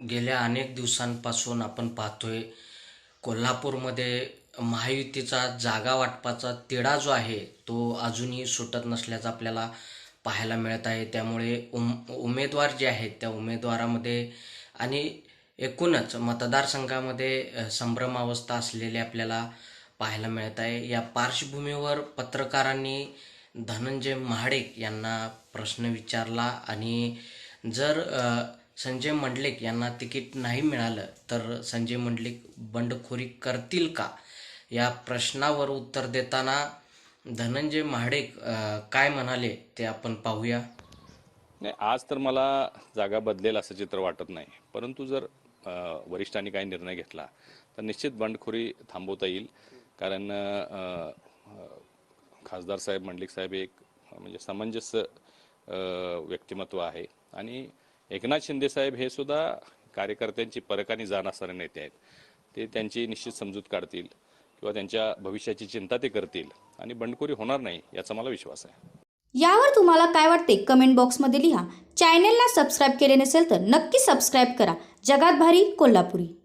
गेल्या अनेक दिवसांपासून आपण पाहतोय कोल्हापूरमध्ये महायुतीचा जागा वाटपाचा तिढा जो आहे तो अजूनही सुटत नसल्याचा आपल्याला पाहायला मिळत आहे. त्यामुळे उम उमेदवार जे आहेत त्या उमेदवारामध्ये आणि एकूणच मतदारसंघामध्ये संभ्रमावस्था असलेली आपल्याला पाहायला मिळत आहे. या पार्श्वभूमीवर पत्रकारांनी धनंजय महाडिक यांना प्रश्न विचारला आणि जर संजय मंडलिक यांना तिकीट नाही मिळालं तर संजय मंडलिक बंडखोरी करतील का? या प्रश्नावर उत्तर देताना धनंजय महाडिक काय म्हणाले ते आपण पाहूया. नाही आज तर मला जागा बदलेल असं चित्र वाटत नाही. परंतु जर वरिष्ठांनी काही निर्णय घेतला तर निश्चित बंडखोरी थांबवता येईल. कारण खासदार साहेब मंडलिक साहेब एक म्हणजे समंजस व्यक्तिमत्व आहे. आणि एकनाथ शिंदेसाहेब हे सुद्धा कार्यकर्त्यांची परकानी जाण असणारे नेते आहेत. ते त्यांची निश्चित समजूत काढतील किंवा त्यांच्या भविष्याची चिंता ते करतील आणि बंडखोरी होणार नाही याचा मला विश्वास आहे. यावर तुम्हाला काय वाटते? कमेंट बॉक्समध्ये लिहा. चॅनेलला सबस्क्राईब केले नसेल तर नक्की सबस्क्राईब करा. जगात भारी कोल्हापुरी.